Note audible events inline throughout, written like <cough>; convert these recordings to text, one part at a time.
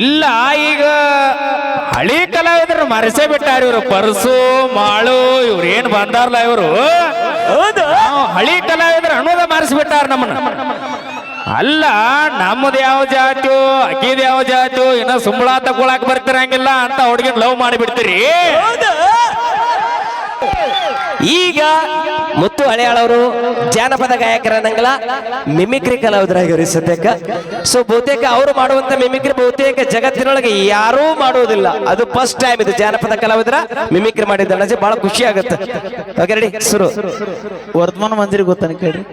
ಇಲ್ಲ ಈಗ ಹಳಿ ಕಲಾವಿದ್ರು ಮರೆಸೇ ಬಿಟ್ಟಾರ ಇವರು. ಪರ್ಸು ಮಾಳು ಇವ್ರು ಏನ್ ಬಂದಾರಲ್ಲ ಇವರು? ಹಳಿ ಕಲಾವಿದ್ರು ಅನ್ನೋದ ಮರೆಸಿಬಿಟ್ಟಾರ ನಮ್ಮನ್ನ. ಅಲ್ಲ ನಮ್ಮದು ಯಾವ ಜಾತು ಅಕ್ಕಿದ ಯಾವ ಜಾತು ಇನ್ನ ಸುಂಬಳ ತಗೊಳಕ್ ಬರ್ತಿರಂಗಿಲ್ಲ ಅಂತ ಹುಡುಗಿನ ಲವ್ ಮಾಡಿಬಿಡ್ತೀರಿ? ಈಗ ಮುತ್ತು ಹಳೆಯಾಳವರು ಜಾನಪದ ಗಾಯಕರನ್ನಂಗಲ ಮಿಮಿಕ್ರಿ ಕಲಾವಿದರಾಗಿರು ಸದ್ಯಕ್ಕ ಸೊ ಬಹುತೇಕ ಅವರು ಮಾಡುವಂತ ಮಿಮಿಕ್ರಿ ಬಹುತೇಕ ಜಗತ್ತಿನೊಳಗೆ ಯಾರೂ ಮಾಡುವುದಿಲ್ಲ. ಅದು ಫಸ್ಟ್ ಟೈಮ್ ಇದು ಜಾನಪದ ಕಲಾವಿದರ ಮಿಮಿಕ್ರಿ ಮಾಡಿದ್ದ. ಅಣ್ಣಜಿ ಬಹಳ ಖುಷಿ ಆಗುತ್ತೆ. ಓಕೆ ರೆಡಿ ಶುರು. ವರ್ತಮಾನ ಮಂದಿರ ಗೊತ್ತಾನೆ ಕೇಳ್ರಿ.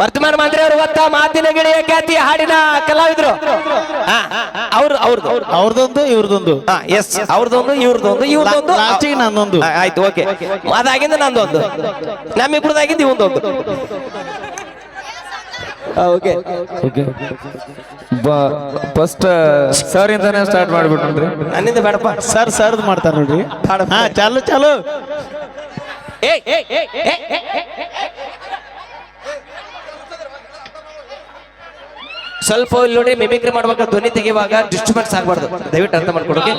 ವರ್ತಮಾನ ಮಂತ್ರಿ ಅವರು ಗೊತ್ತಾ? ಮಾತಿನ ಗಿಳಿಯ ಖ್ಯಾತಿ ಹಾಡಿನ ಕಲಾವಿದರು. ಅವ್ರು ಅವ್ರದ್ದು ಅವ್ರದೊಂದು ಇವ್ರದೊಂದು. ಎಸ್ ಅವ್ರದೊಂದು ಇವ್ರದೊಂದು ಇವ್ರದೊಂದು. ಲಾಸ್ಟಿಗೆ ನಂದೊಂದು. ಆಯ್ತು ಓಕೆ ಅದಾಗಿಂದ ನಂದೊಂದು. ನಮ್ಮಿಬ್ರದಾಗಿಂದ ಇವಂದೊಂದು ಓಕೆ ಫಸ್ಟ್ ಸರ್ ಇಂದಾನೆ ಸ್ಟಾರ್ಟ್ ಮಾಡ್ಬಿಟ್ರಿ ನನ್ನಿಂದ ಬೇಡಪ್ಪ ಸರ್ ಸರ್ದ್ ಮಾಡ್ತಾರ ನೋಡ್ರಿ ಹಾ ಚಾಲು ಚಾಲು ಏ. ಸ್ವಲ್ಪ ಇಲ್ಲಿ ನೋಡಿ ಮಿಮಿಕ್ರಿ ಮಾಡುವಾಗ ಧ್ವನಿ ತೆಗೆಯುವಾಗ ಡಿಸ್ಟರ್ಬೆನ್ಸ್ ಆಗಬಾರ್ದು ದಯವಿಟ್ಟು ಅರ್ಥ ಮಾಡ್ಕೊಡೋಕೆ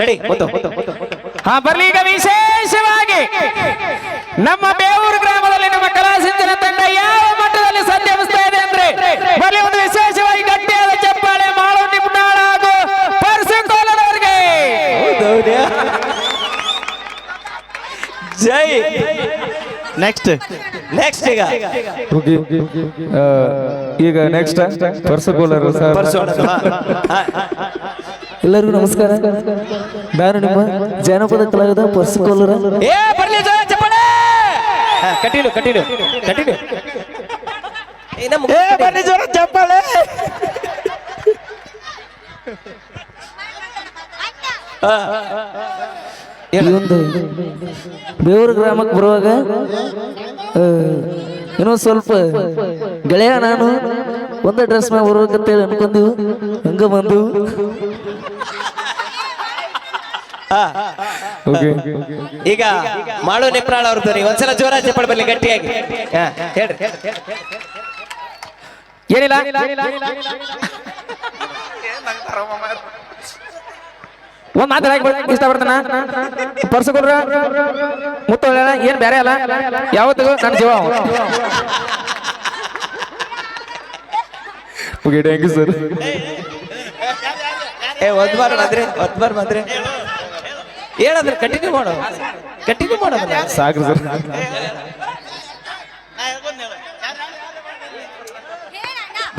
ರೆಡಿ ಹಾ ಬರ್ಲಿ ಈಗ ವಿಶೇಷವಾಗಿ. ನಮ್ಮ ಬೇವೂರು ಗ್ರಾಮದಲ್ಲಿ ನಮ್ಮ ಕಲಾಸಿಂಚನ ತಂಡ ಯಾವ ಮಟ್ಟದಲ್ಲಿ ಸಂಚರಿಸ್ತಾ ಇದೆ ಅಂದ್ರೆ ಬರಲಿ ಒಂದು ವಿಶೇಷವಾಗಿ ಗಟ್ಟಿಯಾದ ಚಪ್ಪಾಳೆ ಮಾಳು ನಿಮ್ನಾಳ ಹಾಗೂ ಅವರಿಗೆ ಜೈ. ನೆಕ್ಸ್ಟ್ ನೆಕ್ಸ್ಟ್ ಈಗ. ಈಗ ನೆಕ್ಸ್ಟ್ ಪರ್ಸಿಕೋಲರ್ ಪರ್ಸು ಹಾ, ಹಾ. ಎಲ್ಲರಿಗೂ ನಮಸ್ಕಾರ. ನಾನು ನಿಮ್ಮ ಜಾನಪದ ಕಲಾವಿದ ಪರ್ಸಿಕೋಲರ ಏ ಬರ್ಲಿ ಜೋರ ಚಪ್ಪಾಳೆ ಕಂಟಿನ್ಯೂ ಕಂಟಿನ್ಯೂ ಕಂಟಿನ್ಯೂ ಏ ಬನ್ನಿ ಜೋರ ಚಪ್ಪಾಳೆ ಈ ಒಂದು ಬೇವೂರು ಗ್ರಾಮಕ್ಕೆ ಬರುವಾಗ ಆ, ಇನ್ನೊಂದು ಸ್ವಲ್ಪ ಗೆಳೆಯ ನಾನು ಒಂದೇ ಡ್ರೆಸ್ ಮ್ಯಾಗ ಬರ್ಬೇಕಂತೇಳಿ ಅನ್ಕೊಂದಿವು ಹಂಗ ಬಂದು <laughs> ಈಗ ಮಾಳು ನಿಪ್ರಾಳ ಅವ್ರದ್ದು ನೀವು ಒಂದ್ಸಲ ಜೋರ ಚಪ್ಪಾಳೆ ಬರ್ಲಿ ಗಟ್ಟಿಯಾಗಿ. ಹಾ, ಹೇಳ್ರಿ. ಏನಿಲ್ಲ? ಒಂದ್ ಮಾತು ಹೇಳಕ್ ಇಷ್ಟಪಡ್ತಾನ ಪರ್ಸಕೊಡ್ರ? ಮುತ್ತು ಹೇಳ್ಯಾಳ, ಏನ್ ಬೇರೆ ಅಲ್ಲ? ಯಾವತ್ತಿಗೂ ನನ್ನ ಜೀವ ಓಕೆ ಥ್ಯಾಂಕ್ ಯು ಸರ್ ಏ ಒಂದ್ ಬಾರ್ ಬಂದ್ರೆ ಒಂದ್ ಬಾರ್ ಬಂದ್ರೆ ಹೇಳದ್ರೆ ಕಂಟಿನ್ಯೂ ಮಾಡು ಕಂಟಿನ್ಯೂ ಮಾಡೋದನ್ನ ಸಾಕ್ರಿ ಸರ್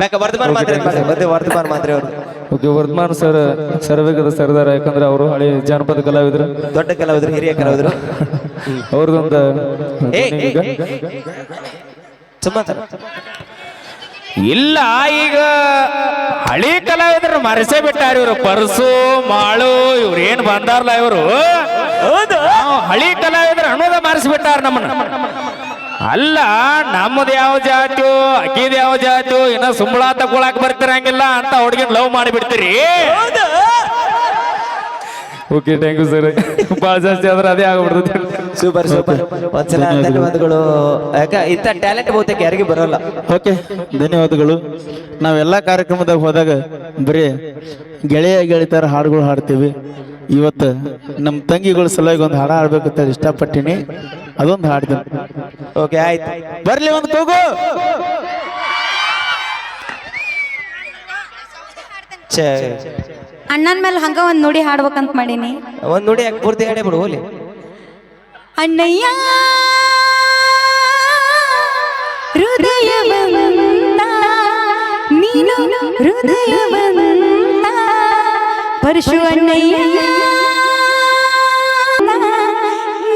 ಬೇಕ ವರ್ಧಮಾನ್ ಮಾತ್ರೆ ಮತ್ತೆ ವರ್ಧಮಾನ್ ಮಾತ್ರೆ ಅವರು ಓಕೆ ವರ್ಧಮಾನ್ ಸರ್ ಸರ್ವೇಗದ ಸರ್ದಾರ ಯಾಕಂದ್ರೆ ಅವರು ಹಳೆ ಜಾನಪದ ಕಲಾವಿದರು ದೊಡ್ಡ ಕಲಾವಿದರು ಹಿರಿಯ ಕಲಾವಿದರು ಅವ್ರದ್ದೊಂದು ಸುಮ್ಮ ಇಲ್ಲ ಈಗ ಹಳಿ ಕಲಾವಿದ್ರು ಮರೆಸೇ ಬಿಟ್ಟಾರ ಇವರು. ಪರ್ಸು ಮಾಳು ಇವ್ರು ಏನ್ ಬಂದಾರಲ್ಲ ಇವರು? ಹಳಿ ಕಲಾವಿದ್ರು ಅನ್ನೋದ ಮರೆಸಿಬಿಟ್ಟಾರ ನಮ್ಮನ್ನ. ಅಲ್ಲ ನಮ್ಮದು ಯಾವ ಜಾತು ಅಕ್ಕಿದ ಯಾವ ಜಾತು ಇನ್ನ ಸುಂಬಳ ತಗೊಳಕ್ ಬರ್ತಿರಂಗಿಲ್ಲ ಅಂತ ಹುಡುಗಿನ ಲವ್ ಮಾಡಿಬಿಡ್ತೀರಿ? ಓಕೆ ಥ್ಯಾಂಕ್ ಯು ಸರ್ ಭಾಳ ಜಾಸ್ತಿ ಆದ್ರೆ ಅದೇ ಆಗ್ಬಿಡ್ತದೆ. ಸೂಪರ್ ಸೂಪರ್ ಒಂದ್ಸಲ ಧನ್ಯವಾದಗಳು. ಯಾಕ ಇಂಥ ಟ್ಯಾಲೆಂಟ್ ಬಹುತೇಕ ಯಾರಿಗೂ ಬರೋಲ್ಲ. ಓಕೆ ಧನ್ಯವಾದಗಳು. ನಾವೆಲ್ಲ ಕಾರ್ಯಕ್ರಮದಾಗ ಹೋದಾಗ ಬರೀ ಗೆಳೆಯ ಗೆಳಿತಾರ ಹಾಡುಗಳು ಹಾಡ್ತೀವಿ. ಇವತ್ತು ನಮ್ಮ ತಂಗಿಗಳ ಸಲುವಾಗಿ ಒಂದು ಹಾಡ ಹಾಡ್ಬೇಕಂತ ಇಷ್ಟಪಟ್ಟಿನಿ. ಅದೊಂದು ಹಾಡ್ತೀನಿ ಓಕೆ ಆಯ್ತು. ಬರ್ಲಿ ಒಂದು ಕೂಗು ಛೇ. ಅಣ್ಣನ ಮೇಲೆ ಹಂಗ ಒಂದ್ ನುಡಿ ಹಾಡ್ಬೇಕಂತ ಮಾಡೀನಿ. ಒಂದ್ ನೋಡಿ ಯಾಕೆ ಪೂರ್ತಿ ಹೇಳೇ ಬಿಡು ಹೋಲಿ. ಅಣ್ಣಯ್ಯ ಹೃದಯವಂತ ನೀನು ಹೃದಯವಂತ ಪರಶು ಅಣ್ಣಯ್ಯ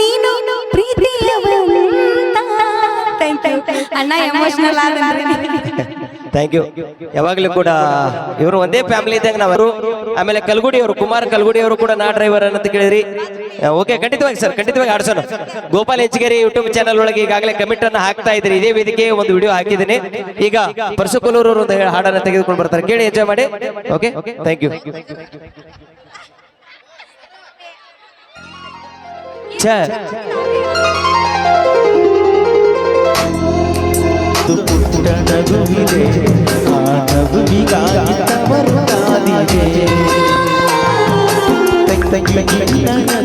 ನೀನು ಪ್ರೀತಿಯವಂತ. ಅಣ್ಣ ಎಮೋಷನಲ್ ಆದ್ರೆ ಥ್ಯಾಂಕ್ ಯು ಯಾವಾಗಲೂ ಕೂಡ ಇವರು ಒಂದೇ ಫ್ಯಾಮಿಲಿ ಇದ್ದಂಗೆ ನಾವು ಆಮೇಲೆ ಕಲ್ಗುಡಿ ಅವರು, ಕುಮಾರ್ ಕಲ್ಗುಡಿ ಅವರು ಕೂಡ ನಾ ಡ್ರೈವರ್ ಅಂತ ಕೇಳಿದ್ರಿ. ಓಕೆ ಖಂಡಿತವಾಗಿ ಸರ್ ಖಂಡಿತವಾಗಿ ಆಡ್ಸೋಣ. ಗೋಪಾಲ್ ಹೆಚ್ಗೇರಿ ಯೂಟ್ಯೂಬ್ ಚಾನಲ್ ಒಳಗೆ ಈಗಾಗಲೇ ಕಮೆಂಟ್ ಅನ್ನು ಹಾಕ್ತಾ ಇದ್ರಿ. ಇದೇ ವೇದಿಕೆ ಒಂದು ವಿಡಿಯೋ ಹಾಕಿದ್ದೀನಿ. ಈಗ ಪರಸುಕುಲೂರು ಒಂದು ಹಾಡನ್ನ ತೆಗೆದುಕೊಂಡು ಬರ್ತಾರೆ. ಕೇಳಿ ಎಂಜಾಯ್ ಮಾಡಿ. ಓಕೆ ಥ್ಯಾಂಕ್ ಯು ಒಂದು ಪುಟ್ಟ ನಗುವಿದೆ ಆ ನಗುವಿಗಾಗಿ ತವರು ಕಾದಿದೆ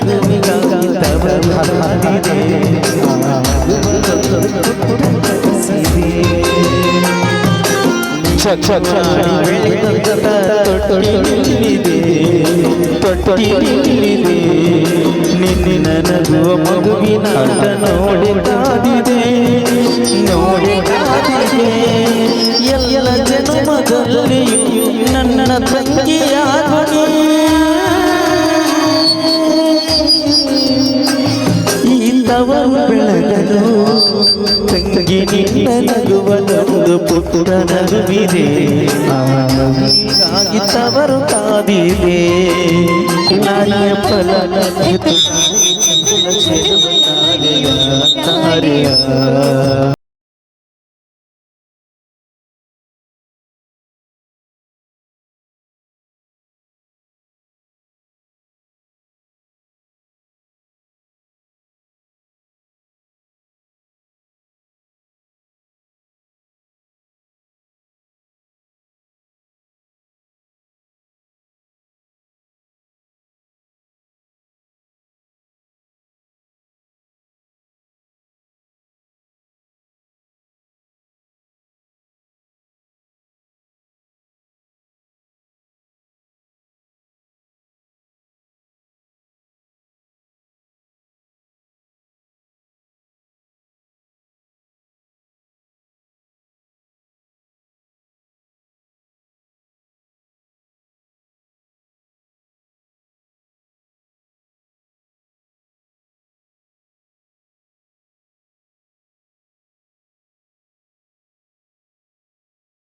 ನಗುವಿಗಾಗಿ ತವರು ಕಾದಿದೆ ತೊಟ್ಟಿಲಿದೆ ತೊಟ್ಟಿಲಿದೆ ನಿನ್ನ ನಗುವ ಮಗುವಿನ ನೋಡಿದಾಗಿದೆ ನೋಡಿದಾಗಿದೆ ಎಲ್ಲ ಜನುಮದಲ್ಲಿಯೂ ನನ್ನ ತಂಗಿಯಾದನಿ ಈ ತವ ಬೆಳಗಲು ತಂಗಿ ನಿನ್ನ ನಗುವನೊಂದು ಪುಟ್ಟ ನಗುವಿದೆ ಈ ತವರು ಕಾದಿದೆ ಫಲ ನಗು ತಾರೆಯ